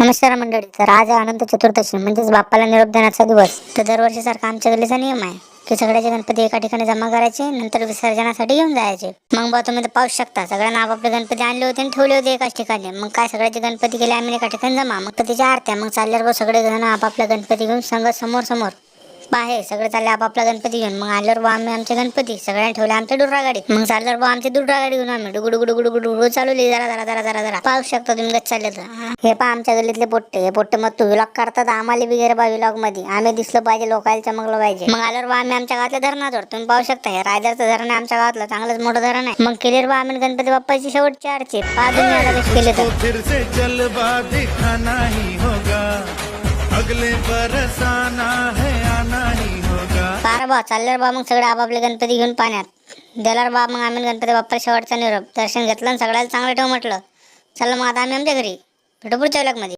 नमस्कार मंडळी तर आज आहे अनंत चतुर्दशी म्हणजेच बाप्पाला निरोप देण्याचा दिवस. तर दरवर्षीसारखा आमच्या गल्लीचा नियम आहे. की सगळ्याचे गणपती एका ठिकाणी जमा करायचे नंतर विसर्जनासाठी घेऊन जायचे. मग बा तुम्ही तर पाहू शकता सगळ्यांना आपापले गणपती आणले होते आणि ठेवले होते एकाच ठिकाणी. मग काय सगळ्याचे गणपती गेले आम्ही एका ठिकाणी जमा. मग तर त्याच्या आरत्या मग चालल्यावर सगळे जण आपापल्या गणपती घेऊन संघ समोर समोर बाहेर सगळे चालले आपापला गणपती घेऊन. मग आल्यावर बा आम्ही आमचे गणपती. सगळ्यांनी ठेवले आमच्या दुर्रा गाडीत मग चालल्यावर बा आमची दुर्रा गाडी घेऊन आम्ही डुगु गुडू गुडू डुगु चालवली. जरा जरा जरा जरा जरा. पाहू शकता तुम्ही गच चालले तर. हे पहा आमच्या गल्लीतले पोट्टे. हे पोट्टे मग तू व्लॉग करतात आम्हाला वगैरे बा व्लॉगमध्ये. आम्ही दिसलं पाहिजे लोकांना चमकलं पाहिजे. मग आल्यावर बा आम्ही आमच्या गावातल्या धरणावर तुम्ही पाहू शकता. हे रायदरचं धरण आहे आमच्या गावातलं. चांगलंच मोठं धरण आहे. मग केलेर बा आम्ही गणपती बाप्पाची शेवटची आरची पाच केले तर. अगले बरस आना है बा चाललं बा मग सगळे आपापले गणपती घेऊन पाण्यात. दिल्यावर बा मग आम्ही गणपती बाप्पा शेवटचा निरोप. दर्शन घेतलं आणि सगळ्याला चांगलं ठेव म्हटलं. चला मग आता आम्ही आमच्या घरी. भेटू पुढच्या मध्ये